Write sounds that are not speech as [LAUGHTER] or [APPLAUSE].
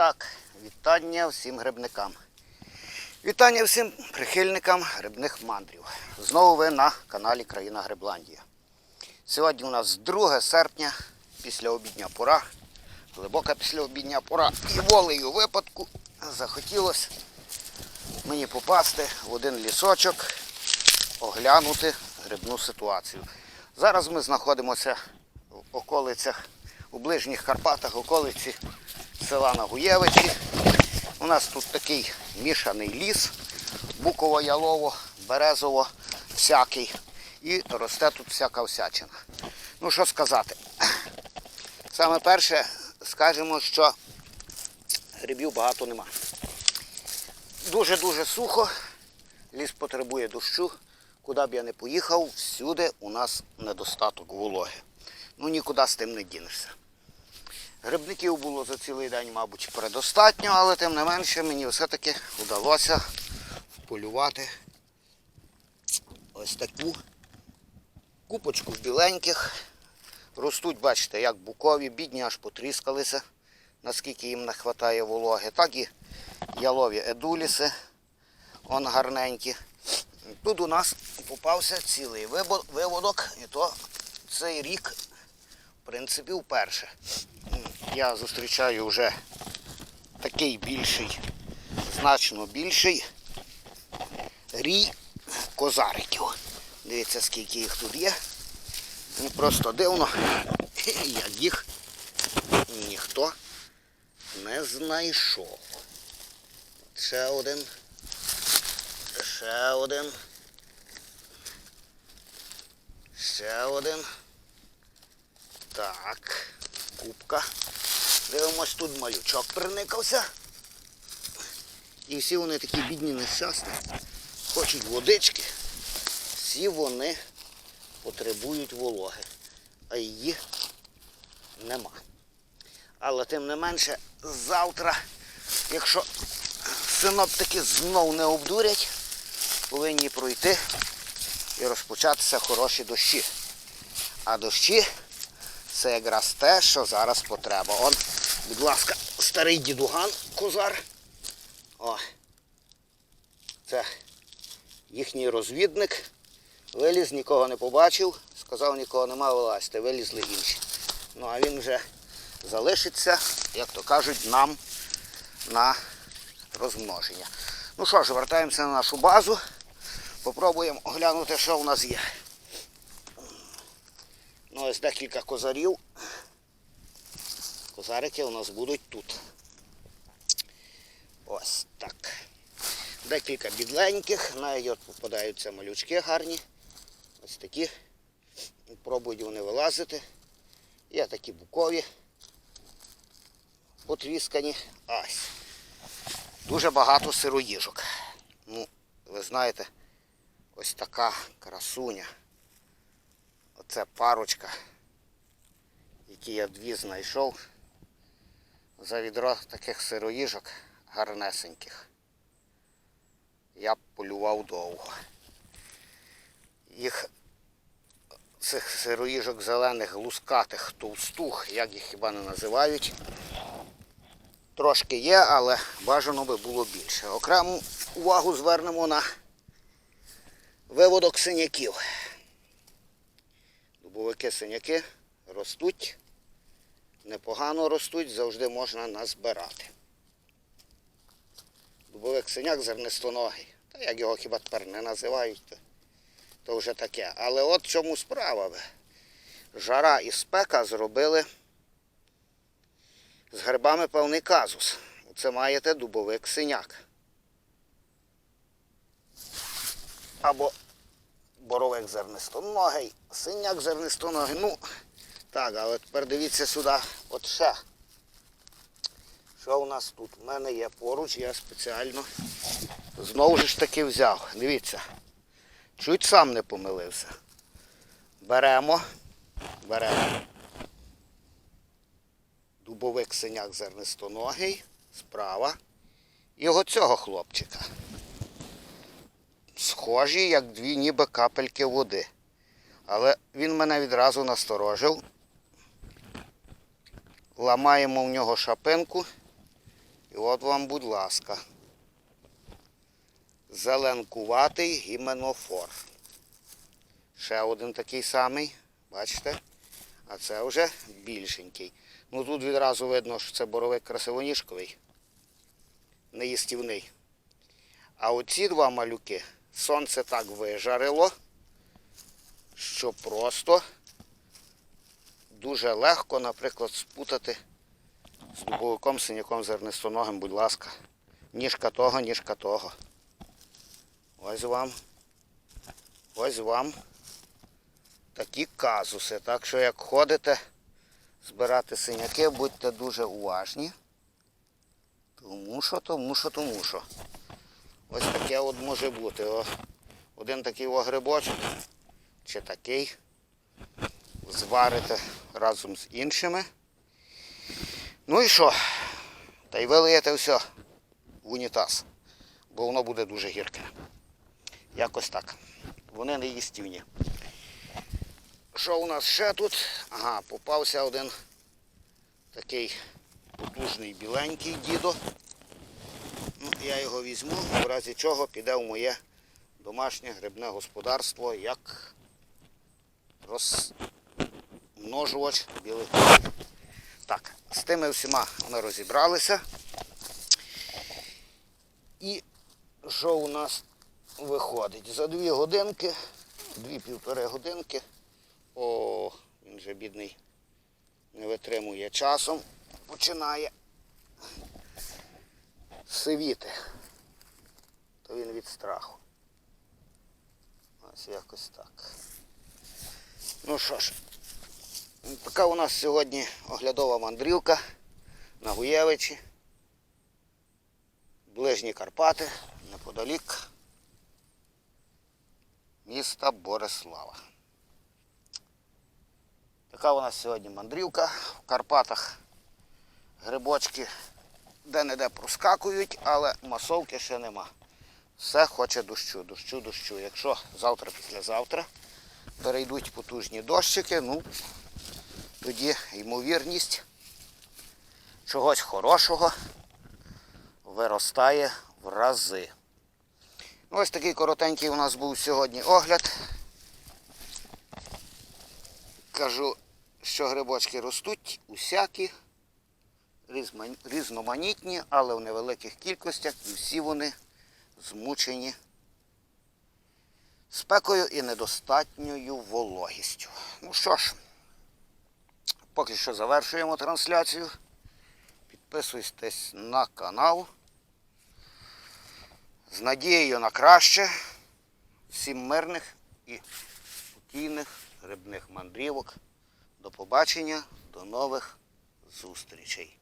так, вітання всім грибникам. Вітання всім прихильникам грибних мандрів. Знову ви на каналі Країна Грибландія. Сьогодні у нас 2 серпня, після обідня пора. Глибока після обідня пора. І волею випадку захотілося мені попасти в один лісочок, оглянути грибну ситуацію. Зараз ми знаходимося в околицях, у ближніх Карпатах, околиці села Нагуєвичі. У нас тут такий мішаний ліс, буково-ялово, березово, всякий. І росте тут всяка всячина. Ну що сказати? Саме перше, скажемо, що грибів багато нема. Дуже-дуже сухо, ліс потребує дощу. Куди б я не поїхав, всюди у нас недостаток вологи. Ну нікуди з тим не дінешся. Грибників було за цілий день, мабуть, предостатньо, але тим не менше мені все-таки вдалося вполювати ось таку купочку біленьких. Ростуть, бачите, як букові, бідні аж потріскалися, наскільки їм не вистачає вологи. Так і ялові едуліси, он гарненькі. Тут у нас попався цілий виводок, і то цей рік, в принципі, вперше. Я зустрічаю вже такий більший, значно більший рій козариків. Дивіться, скільки їх тут є. Ну, Просто дивно, [LAUGHS] як їх ніхто не знайшов. Ще один. Ще один. Ще один. Так. Кубка. Дивимось, тут малючок приникався. І всі вони такі бідні нещасні. Хочуть водички. Всі вони потребують вологи. А її нема. Але тим не менше, завтра, якщо синоптики знов не обдурять, повинні пройти і розпочатися хороші дощі. А дощі це якраз те, що зараз потреба. Он, будь ласка, старий дідуган козар. О. Це їхній розвідник. Виліз, нікого не побачив, сказав, нікого нема, вилазьте, вилізли інші. Ну а він вже залишиться, як то кажуть, нам на розмноження. Ну що ж, вертаємося на нашу базу. Попробуємо оглянути, що в нас є. Ну, ось декілька козарів. Козарики у нас будуть тут. Ось так. Декілька бідленьких, навіть от попадаються малючки гарні. Ось такі. Пробують вони вилазити. Є такі букові, потріскані. Ось. Дуже багато сироїжок. Ну, ви знаєте, ось така красуня. Оце парочка, які я дві знайшов. За відро таких сироїжок гарнесеньких. Я полював довго. Їх цих сироїжок зелених, лускатих, товстух, як їх хіба не називають. Трошки є, але бажано би було більше. Окрему увагу звернемо на виводок синяків. Дубовики синяки ростуть, непогано ростуть, завжди можна назбирати. Дубовик синяк зернистоногий. Та як його хіба тепер не називають, то, то вже таке. Але от чому справа. Жара і спека зробили з грибами певний казус. Це маєте дубовик синяк. Або боровик зернистоногий, синяк зернистоногий. Ну, так, але тепер дивіться сюди, от ще. Що у нас тут? У мене є поруч, я спеціально знову ж таки взяв. Дивіться. Чуть сам не помилився. Беремо, беремо. Дубовик синяк зернистоногий, справа. І оцього хлопчика. Схожі, як дві ніби капельки води. Але він мене відразу насторожив. Ламаємо в нього шапинку І от вам, будь ласка. Зеленкуватий гіменофор. Ще один такий самий, бачите? А це вже більшенький. Ну тут відразу видно, що це боровик красивоніжковий, неїстівний. А оці два малюки сонце так вижарило, що просто дуже легко, наприклад, спутати з дубовиком, синяком зернистоногим, будь ласка. Ніжка того, ніжка того. Ось вам. Ось вам такі казуси. Так що як ходите збирати синяки, будьте дуже уважні. Тому що, тому що, тому що. Ось таке от може бути. О, один такий о грибочок чи такий. Зварите разом з іншими. Ну і що? Та й вилиєте все в унітаз, бо воно буде дуже гірке. Якось так. Вони не їстівні. Що у нас ще тут? Ага, попався один такий потужний біленький дідо. Ну, я його візьму, в разі чого піде в моє домашнє грибне господарство як розмножувач білих. Так, з тими всіма ми розібралися. І що у нас виходить? За дві годинки, дві-півтори годинки. О, він же бідний не витримує часом, починає сивіти. То він від страху. Ось якось так. Ну що ж, така у нас сьогодні оглядова мандрівка на Гуєвичі. Ближні Карпати, неподалік міста Борислава. Така у нас сьогодні мандрівка в Карпатах. Грибочки де-не-де проскакують, але масовки ще нема. Все хоче дощу, дощу, дощу. Якщо завтра, післязавтра перейдуть потужні дощики, ну тоді ймовірність чогось хорошого виростає в рази. Ну, Ось такий коротенький у нас був сьогодні огляд. Кажу, що грибочки ростуть усякі, різноманітні, але в невеликих кількостях і всі вони змучені спекою і недостатньою вологістю. Ну що ж, поки що завершуємо трансляцію. Підписуйтесь на канал. З надією на краще. Всім мирних і спокійних грибних мандрівок. До побачення, до нових зустрічей.